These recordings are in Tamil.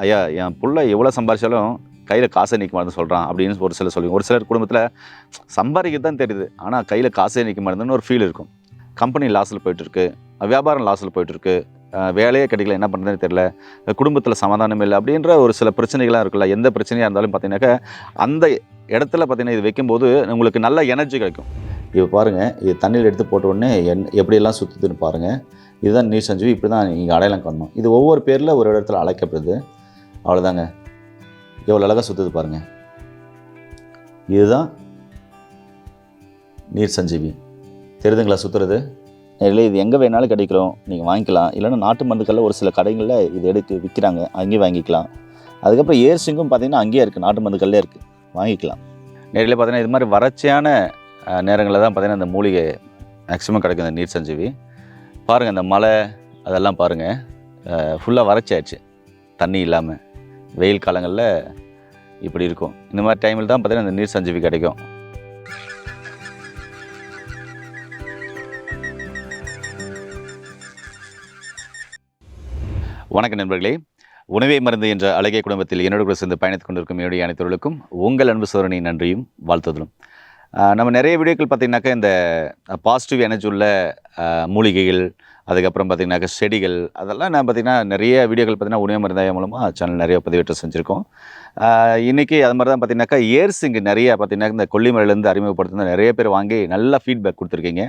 ஐயா என் பிள்ளை எவ்வளோ சம்பாரிச்சாலும் கையில் காசை நிற்க மாட்டேன்னு சொல்கிறான் அப்படின்னு ஒரு சிலர் சொல்லுவீங்க. ஒரு சிலர் குடும்பத்தில் சம்பாதிக்க தான் தெரியுது. ஆனால் கையில் காசே நிற்க மாட்டேன்னு ஒரு ஃபீல் இருக்கும். கம்பெனி லாஸில் போயிட்டுருக்கு வியாபாரம் லாஸில் போயிட்டுருக்கு வேலையே கிடைக்கல. என்ன பண்ணுறதுன்னு தெரியல. குடும்பத்தில் சமாதானம் இல்லை அப்படின்ற ஒரு சில பிரச்சனைகளாக இருக்குல்ல. எந்த பிரச்சனையாக இருந்தாலும் பார்த்தீங்கன்னாக்கா அந்த இடத்துல பார்த்தீங்கன்னா இது வைக்கும்போது உங்களுக்கு நல்ல எனர்ஜி கிடைக்கும். இப்போ பாருங்கள் இது தண்ணியில் எடுத்து போட்ட உடனே என் எப்படியெல்லாம் சுற்றுதுன்னு பாருங்கள் இதுதான் நீர் சஞ்சீவி இப்படி தான் நீங்கள் அடையாளம் காணணும். இது ஒவ்வொரு பேரில் ஒரு இடத்துல அழைக்கப்படுது. அவ்வளோதாங்க எவ்வளோ அழகாக சுற்றுது பாருங்கள் இதுதான் நீர் சஞ்சீவி. தெரியுதுங்களா சுற்றுறது இல்லை இது எங்கே வேணாலும் கிடைக்கிறோம். நீங்கள் வாங்கிக்கலாம். இல்லைன்னா நாட்டு மருந்துகளில் ஒரு சில கடைகளில் இது எடுத்து விற்கிறாங்க. அங்கேயும் வாங்கிக்கலாம். அதுக்கப்புறம் ஏர்சிங்கும் பார்த்தீங்கன்னா அங்கேயே இருக்குது நாட்டு மருந்துகள்லே இருக்குது வாங்கிக்கலாம். நேரில் பார்த்தீங்கன்னா இது மாதிரி வறட்சியான நேரங்களில் தான் பார்த்தீங்கன்னா இந்த மூலிகை மேக்ஸிமம் கிடைக்கும் இந்த நீர் சஞ்சீவி. பாருங்கள் இந்த மலை அதெல்லாம் பாருங்கள் ஃபுல்லாக வறட்சி ஆயிடுச்சு. தண்ணி இல்லாமல் வெயில் காலங்களில் இப்படி இருக்கும். இந்த மாதிரி டைமில் தான் பார்த்தீங்கன்னா இந்த நீர் சஞ்சீவி கிடைக்கும். வணக்கம் நண்பர்களே. உணவே மருந்து என்ற அழகிய குடும்பத்தில் என்னோட கூட சேர்ந்து பயணித்துக் கொண்டிருக்கும் என்னுடைய அனைத்தவர்களுக்கும் உங்கள் அன்பு சோதனை நன்றியும் வாழ்த்துதலும். நம்ம நிறைய வீடியோக்கள் பார்த்திங்கனாக்கா இந்த பாசிட்டிவ் எனர்ஜி உள்ள மூலிகைகள் அதுக்கப்புறம் பார்த்திங்கனாக்கா செடிகள் அதெல்லாம் நான் பார்த்திங்கன்னா நிறைய வீடியோக்கள் பார்த்திங்கன்னா உணவு மருந்தாய மூலமாக சேனல் நிறைய பதிவேற்றம் செஞ்சுருக்கோம். இன்றைக்கி இன்னைக்கு அது மாதிரி தான் பார்த்திங்கனாக்கா இயர்ஸுங்க நிறைய பார்த்திங்கனாக்கா இந்த கொல்லிமலையிலேருந்து அறிமுகப்படுத்துன நிறைய பேர் வாங்கி நல்லா ஃபீட்பேக் கொடுத்துருக்கீங்க.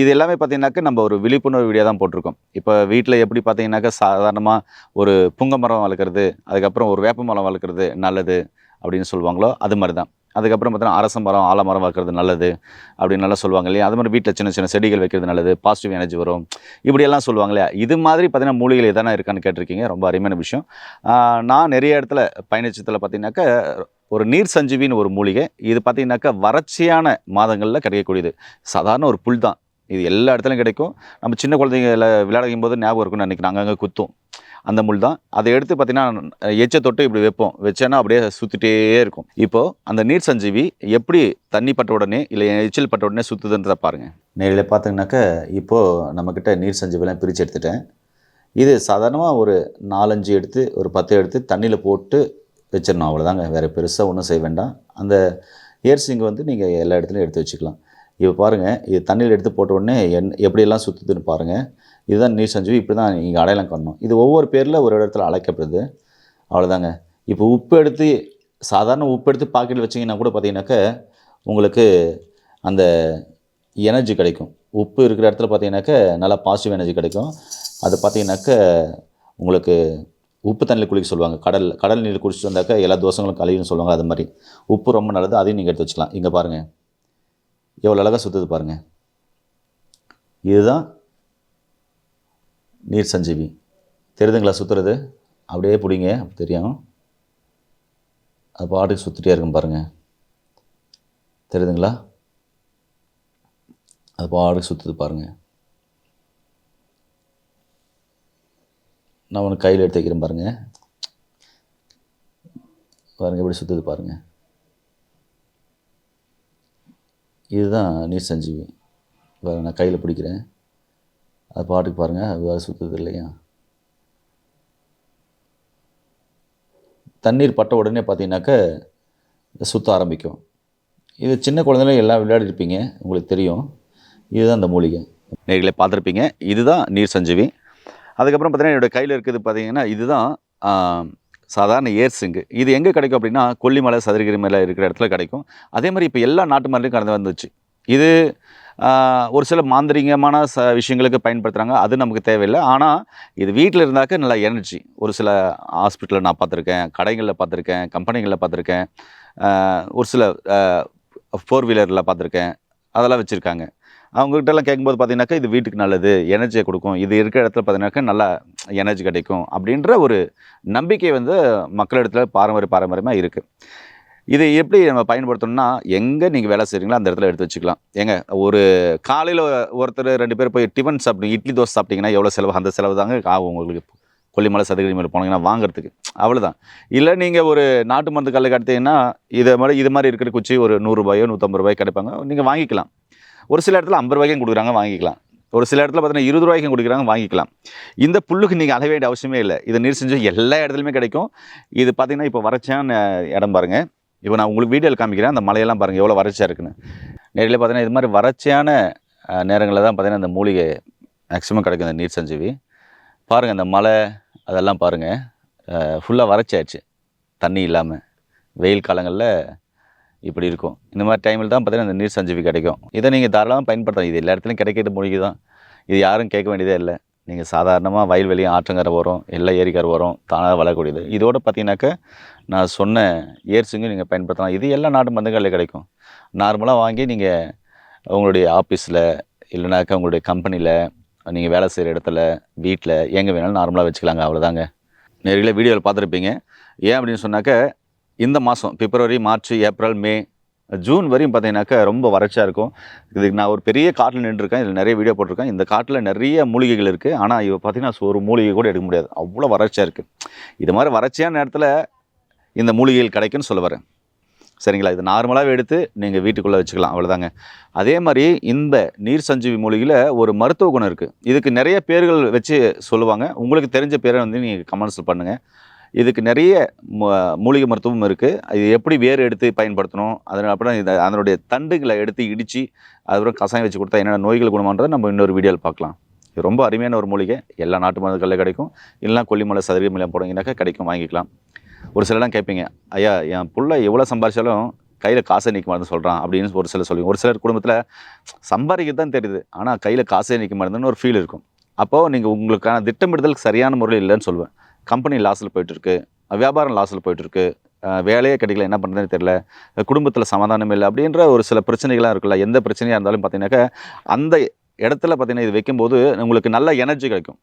இது எல்லாமே பார்த்தீங்கன்னாக்கா நம்ம ஒரு விழிப்புணர்வு வீடியோ தான் போட்டிருக்கோம். இப்போ வீட்டில் எப்படி பார்த்தீங்கன்னாக்கா சாதாரணமாக ஒரு புங்க மரம் வளர்க்குறது அதுக்கப்புறம் ஒரு வேப்ப மரம் வளர்க்குறது நல்லது அப்படின்னு சொல்லுவாங்களோ அது மாதிரி தான் அதுக்கப்புறம் பார்த்தீங்கன்னா அரசமரம் ஆலமரம் வைக்கிறது நல்லது அப்படின்னு நல்லா சொல்லுவாங்க இல்லையா? அது மாதிரி வீட்டில் சின்ன சின்ன செடிகள் வைக்கிறது நல்லது பாசிட்டிவ் எனர்ஜி வரும். இப்படியெல்லாம் சொல்லுவாங்க இல்லையா? இது மாதிரி பார்த்தீங்கன்னா மூலிகைகள் எதனா இருக்கான்னு கேட்டிருக்கீங்க ரொம்ப அருமையான விஷயம். நான் நிறைய இடத்துல பயணிச்சத்தில் பார்த்தீங்கன்னாக்கா ஒரு நீர் சஞ்சீவின்னு ஒரு மூலிகை இது பார்த்தீங்கன்னாக்கா வறட்சியான மாதங்களில் கிடைக்கக்கூடியது. சாதாரண ஒரு புல் தான். இது எல்லா இடத்துலையும் கிடைக்கும். நம்ம சின்ன குழந்தைங்கள விளையாடும் போது ஞாபகம் இருக்கும்னு நினைக்கிறேன். அங்கங்கே குத்தும். அந்த முள் தான். அதை எடுத்து பார்த்தீங்கன்னா எச்சை தொட்டு இப்படி வைப்போம். வச்சேன்னா அப்படியே சுற்றிட்டே இருக்கும். இப்போது அந்த நீர் சஞ்சீவி எப்படி தண்ணி பட்ட உடனே இல்லை எச்சில் பட்ட உடனே சுற்றுதுன்றதை பாருங்கள் நேரில் பார்த்தீங்கன்னாக்கா இப்போது நம்மக்கிட்ட நீர் சஞ்சீவிலாம் பிரித்து எடுத்துட்டேன். இது சாதாரணமாக ஒரு நாலஞ்சு எடுத்து ஒரு பத்து எடுத்து தண்ணியில் போட்டு வச்சிடணும். அவ்வளோதாங்க வேறு பெருசாக ஒன்றும் செய்ய வேண்டாம். அந்த ஏர்சிங் வந்து நீங்கள் எல்லா இடத்துலையும் எடுத்து வச்சுக்கலாம். இப்போ பாருங்கள் இது தண்ணியில் எடுத்து போட்ட உடனே என் எப்படியெல்லாம் சுற்றுதுன்னு பாருங்கள் இதுதான் நீர் சஞ்சீவி இப்படி தான் நீங்கள் அடையாளம் காணணும். இது ஒவ்வொரு பேரில் ஒரு இடத்துல அழைக்கப்படுது. அவ்வளோதாங்க இப்போ உப்பு எடுத்து சாதாரண உப்பு எடுத்து பாக்கெட்டில் வச்சிங்கன்னா கூட பார்த்தீங்கன்னாக்க உங்களுக்கு அந்த எனர்ஜி கிடைக்கும். உப்பு இருக்கிற இடத்துல பார்த்தீங்கன்னாக்க நல்லா பாசிட்டிவ் எனர்ஜி கிடைக்கும். அது பார்த்தீங்கன்னாக்க உங்களுக்கு உப்பு தண்ணியில் குளிக்க சொல்லுவாங்க. கடல் கடல் நீர் குடிச்சிட்டு வந்தாக்க எல்லா தோசங்களும் கழிவுன்னு சொல்லுவாங்க. அது மாதிரி. உப்பு ரொம்ப நல்லது. அதையும் நீங்கள் எடுத்து வச்சுக்கலாம். இங்கே பாருங்கள் எவ்வளோ அழகாக சுற்றுது பாருங்கள் இதுதான் நீர் சஞ்சீவி. தெரியுதுங்களா சுற்றுறது அப்படியே பிடிங்க தெரியும். அது பாட்டுக்கு சுற்றிட்டே இருக்கும் பாருங்கள் தெரியுதுங்களா? அது பாட்டுக்கு சுற்றுது பாருங்கள் நான் உனக்கு கையில் எடுத்து வைக்கிறேன் பாருங்கள் பாருங்கள் எப்படி சுற்றுது பாருங்கள் இதுதான் நீர் சஞ்சீவி. பாருங்க நான் கையில் பிடிக்கிறேன். அது பாட்டுக்கு பாருங்கள் அது வேறு சுற்றுது இல்லையா? தண்ணீர் பட்ட உடனே பார்த்தீங்கன்னாக்க சுற்ற ஆரம்பிக்கும். இது சின்ன குழந்தைல எல்லாம் விளையாடிருப்பீங்க உங்களுக்கு தெரியும். இதுதான் இந்த மூலிகை. நேர்களை பார்த்துருப்பீங்க. இதுதான் நீர் சஞ்சீவி. அதுக்கப்புறம் பார்த்தீங்கன்னா என்னோடய கையில் இருக்குது பார்த்தீங்கன்னா இதுதான் சாதாரண ஏர்சிங்கு. இது எங்கே கிடைக்கும் அப்படின்னா கொல்லிமலை சதுரகிரி மலை இருக்கிற இடத்துல கிடைக்கும். அதே மாதிரி இப்போ எல்லா நாட்டு மரலையும் கடந்து வந்துச்சு. இது ஒரு சில மாந்திரிகமான ச விஷயங்களுக்கு பயன்படுத்துகிறாங்க அது நமக்கு தேவையில்லை. ஆனால் இது வீட்டில் இருந்தாக்க நல்லா எனர்ஜி. ஒரு சில ஹாஸ்பிட்டலில் நான் பார்த்துருக்கேன் கடைகளில் பார்த்துருக்கேன் கம்பெனிகளில் பார்த்துருக்கேன் ஒரு சில ஃபோர் வீலரில் பார்த்துருக்கேன். அதெல்லாம் வச்சுருக்காங்க. அவங்ககிட்டலாம் கேட்கும்போது பார்த்தீங்கன்னாக்கா இது வீட்டுக்கு நல்லது எனர்ஜியை கொடுக்கும். இது இருக்கிற இடத்துல பார்த்தீங்கன்னாக்கா நல்லா எனர்ஜி கிடைக்கும் அப்படின்ற ஒரு நம்பிக்கை வந்து மக்களிடத்தில் பாரம்பரிய பாரம்பரியமாக இருக்குது இது எப்படி நம்ம பயன்படுத்தணும்னா எங்கே நீங்கள் வேலை செய்கிறீங்களோ அந்த இடத்துல எடுத்து வச்சுக்கலாம். ஏங்க ஒரு காலையில் ஒருத்தர் ரெண்டு பேர் போய் டிஃபன் சாப்பிட்டு இட்லி தோசை சாப்பிட்டீங்கன்னா எவ்வளோ செலவு? அந்த செலவு தாங்க ஆகும் உங்களுக்கு. கொல்லிமலை சதுரகிரி மேலே போனீங்கன்னா வாங்குறதுக்கு. அவ்வளோதான் இல்லை நீங்கள் ஒரு நாட்டு மருந்து கல்லுக்கு எடுத்தீங்கன்னா இதை மாதிரி இது மாதிரி இருக்கிற குச்சி ஒரு நூறுரூபாயோ நூற்றம்பது ரூபாய் கிடைப்பாங்க. நீங்கள் வாங்கிக்கலாம். ஒரு சில இடத்துல ஐம்பது ரூபாய்க்கும் கொடுக்குறாங்க வாங்கிக்கலாம். ஒரு சில இடத்துல பார்த்தீங்கன்னா இருபது ரூபாய்க்கும் கொடுக்குறாங்க வாங்கிக்கலாம். இந்த புல்லுக்கு நீங்கள் அலைய வேண்டிய அவசியமே இல்லை. இது நீர் செஞ்சு எல்லா இடத்துலையுமே கிடைக்கும். இது பார்த்தீங்கன்னா இப்போ வறட்சியான இடம் பாருங்கள் இப்போ நான் உங்களுக்கு வீடியோவில் காமிக்கிறேன். அந்த மலையெல்லாம் பாருங்கள் எவ்வளோ வறட்சியாக இருக்குன்னு. நேரில் பார்த்தீங்கன்னா இது மாதிரி வறட்சியான நேரங்களில் தான் பார்த்தீங்கன்னா இந்த மூலிகை மேக்ஸிமம் கிடைக்கும் இந்த நீர் சஞ்சீவி. பாருங்கள் இந்த மலை அதெல்லாம் பாருங்கள் ஃபுல்லாக வறட்சி ஆயிடுச்சு. தண்ணி இல்லாமல் வெயில் காலங்களில் இப்படி இருக்கும். இந்த மாதிரி டைமில் தான் பார்த்தீங்கன்னா இந்த நீர் சஞ்சீவி கிடைக்கும். இதை நீங்கள் தாராளமாக பயன்படுத்தலாம். இது எல்லா இடத்துலையும் கிடைக்கிற மூலிகை தான் இது யாரும் கேட்க வேண்டியதே இல்லை. நீங்கள் சாதாரணமாக வயல்வெளி ஆற்றங்கரை வரும் எல்லா ஏரிக்கரை வரும் தானாக வளரக்கூடியது. இதோடு பார்த்தீங்கன்னாக்க நான் சொன்ன ஏர்ஸுங்க நீங்கள் பயன்படுத்தலாம். இது எல்லா நாட்டு மருந்துகளில் கிடைக்கும். நார்மலாக வாங்கி நீங்கள் உங்களுடைய ஆஃபீஸில் இல்லைனாக்கா உங்களுடைய கம்பெனியில் நீங்கள் வேலை செய்கிற இடத்துல வீட்டில் எங்கே வேணாலும் நார்மலாக வச்சுக்கலாங்க. அவ்வளோதாங்க நேரில் வீடியோவில் பார்த்துருப்பீங்க. ஏன் அப்படின்னு சொன்னாக்க இந்த மாதம் February March April May June வரையும் பார்த்தீங்கன்னாக்கா ரொம்ப வறட்சியாக இருக்கும். இதுக்கு நான் ஒரு பெரிய காட்டில் நின்றுருக்கேன். இதில் நிறைய வீடியோ போட்டிருக்கேன். இந்த காட்டில் நிறைய மூலிகைகள் இருக்குது ஆனால் இவ பார்த்தீங்கன்னா ஒரு மூலிகை கூட எடுக்க முடியாது. அவ்வளோ வறட்சியாக இருக்குது இது மாதிரி வறட்சியான நேரத்தில் இந்த மூலிகைகள் கிடைக்குன்னு சொல்ல வரேன். சரிங்களா? இது நார்மலாகவே எடுத்து நீங்கள் வீட்டுக்குள்ளே வச்சுக்கலாம். அவ்வளோதாங்க அதே மாதிரி இந்த நீர் சஞ்சீவி மூலிகையில் ஒரு மருத்துவ குணம் இருக்குது இதுக்கு நிறைய பேர்கள் வச்சு சொல்லுவாங்க. உங்களுக்கு தெரிஞ்ச பேரை வந்து நீங்கள் கமெண்ட்ஸில் பண்ணுங்கள் இதுக்கு நிறைய மூலிகை மருத்துவம் இருக்குது இது எப்படி வேர் எடுத்து பயன்படுத்தணும்? அதனால் அப்புறம் இதை அதனுடைய தண்டுகளை எடுத்து இடித்து அதுக்கப்புறம் கசாயம் வச்சு கொடுத்தா என்னென்ன நோய்கள் குணமான்றதை நம்ம இன்னொரு வீடியோவில் பார்க்கலாம். இது ரொம்ப அருமையான ஒரு மூலிகை. எல்லா நாட்டு மருந்துகளில் கிடைக்கும். இல்லைனா கொல்லிமலை சதுரகி மலை போனீங்கன்னாக்கா கிடைக்கும் வாங்கிக்கலாம். ஒரு சிலர்லாம் கேட்பீங்க ஐயா என் புள்ள எவ்வளோ சம்பாரிச்சாலும் கையில் காசை நிற்க மாட்டேன்னு சொல்கிறான் அப்படின்னு ஒரு சிலர் சொல்லுவீங்க. ஒரு சிலர் குடும்பத்தில் சம்பாதிக்க தான் தெரியுது ஆனால் கையில் காசே நிற்க மருந்துன்னு ஒரு ஃபீல் இருக்கும். அப்போது நீங்கள் உங்களுக்கான திட்டமிடுதல் சரியான முறையில் இல்லைன்னு சொல்லுவேன். கம்பெனி லாஸில் போயிட்டுருக்கு. வியாபாரம் லாஸில் போயிட்டுருக்கு. வேலையே கிடைக்கல. என்ன பண்ணுறதுன்னு தெரியல. குடும்பத்தில் சமாதானம் இல்லை அப்படின்ற ஒரு சில பிரச்சனைகள்லாம் இருக்குல்ல. எந்த பிரச்சனையாக இருந்தாலும் பார்த்தீங்கன்னாக்கா அந்த இடத்துல பார்த்தீங்கன்னா இது வைக்கும்போது உங்களுக்கு நல்ல எனர்ஜி கிடைக்கும்.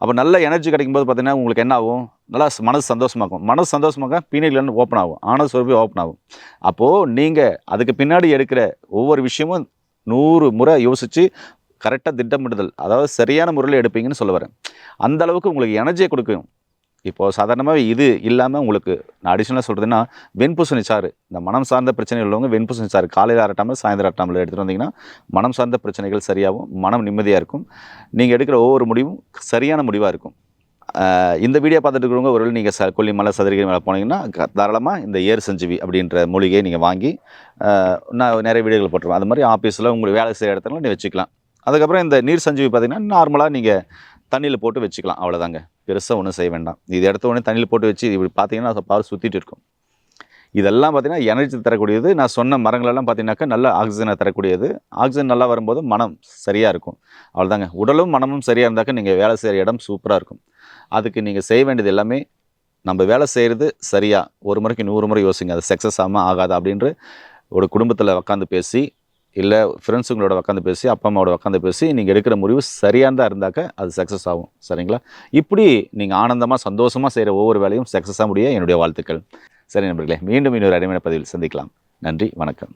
அப்போ நல்ல எனர்ஜி கிடைக்கும்போது பார்த்தீங்கன்னா உங்களுக்கு என்ன ஆகும்? நல்லா மனசு சந்தோஷமாகும். மனசு சந்தோஷமாக பீனியில் ஓப்பன் ஆகும். ஆனந்த சுரபி ஓப்பன் ஆகும். அப்போது நீங்கள் அதுக்கு பின்னாடி எடுக்கிற ஒவ்வொரு விஷயமும் நூறு முறை யோசித்து கரெக்டாக திட்டமிடுதல். அதாவது சரியான முறையில் எடுப்பீங்கன்னு சொல்ல வரேன். அந்த அளவுக்கு உங்களுக்கு எனர்ஜியை கொடுக்கும். இப்போது சாதாரணமாக இது இல்லாமல் உங்களுக்கு நான் அடிஷனலாக சொல்கிறதுன்னா வெண்பூசணி சாறு. இந்த மனம் சார்ந்த பிரச்சனை உள்ளவங்க வெண்பூசணி சாறு காலையில் அரட்டாமல் சாயந்தரம் அரட்டாமல் எடுத்துகிட்டு வந்தீங்கன்னா மனம் சார்ந்த பிரச்சனைகள் சரியாகும் மனம் நிம்மதியாக இருக்கும். நீங்கள் எடுக்கிற ஒவ்வொரு முடிவும் சரியான முடிவாக இருக்கும். இந்த வீடியோ பார்த்துட்டு இருக்கிறவங்க ஒருவேளை நீங்கள் ச கொல்லிமலை சதுரகிரி மேலே போனீங்கன்னா தாராளமாக இந்த ஏர் சஞ்சீவி அப்படின்ற மூலிகையை நீங்கள் வாங்கி நான் நிறைய வீடியோகள் போட்டுருவேன் அது மாதிரி ஆஃபீஸில் உங்களுக்கு வேலை செய்கிற இடத்துல நீ வச்சுக்கலாம். அதுக்கப்புறம் இந்த நீர் சஞ்சீவி பார்த்தீங்கன்னா நார்மலாக நீங்கள் தண்ணியில் போட்டு வச்சுக்கலாம். அவ்வளோதாங்க பெருசாக ஒன்றும் செய்ய வேண்டாம். இது எடுத்த உடனே தண்ணியில் போட்டு வச்சு இப்படி பார்த்தீங்கன்னா அது சுற்றிட்டு இருக்கும். இதெல்லாம் பார்த்தீங்கன்னா எனர்ஜி தரக்கூடியது. நான் சொன்ன மரங்களெல்லாம் பார்த்தீங்கன்னாக்கா நல்ல ஆக்சிஜனை தரக்கூடியது. ஆக்சிஜன் நல்லா வரும்போது மனம் சரியாக இருக்கும். அவ்வளோதாங்க உடலும் மனமும் சரியாக இருந்தாக்க நீங்கள் வேலை செய்கிற இடம் சூப்பராக இருக்கும். அதுக்கு நீங்கள் செய்ய வேண்டியது எல்லாமே நம்ம வேலை செய்கிறது சரியா. ஒரு முறைக்கு நூறு முறை யோசிங்க. அது சக்ஸஸ் ஆகாமல் ஆகாது அப்படின்ற ஒரு குடும்பத்தில் உட்காந்து பேசி இல்லை ஃப்ரெண்ட்ஸுங்களோட உட்காந்து பேசி அப்பா அம்மாவோட உட்காந்து பேசி நீங்கள் எடுக்கிற முடிவு சரியானதாக இருந்தாக்க அது சக்ஸஸ் ஆகும். சரிங்களா? இப்படி நீங்கள் ஆனந்தமாக சந்தோஷமாக செய்கிற ஒவ்வொரு வேலையும் சக்ஸஸாக முடிய என்னுடைய வாழ்த்துக்கள். சரி நண்பர்களே மீண்டும் இன்னொரு அடிமையான பதிவில் சந்திக்கலாம். நன்றி வணக்கம்.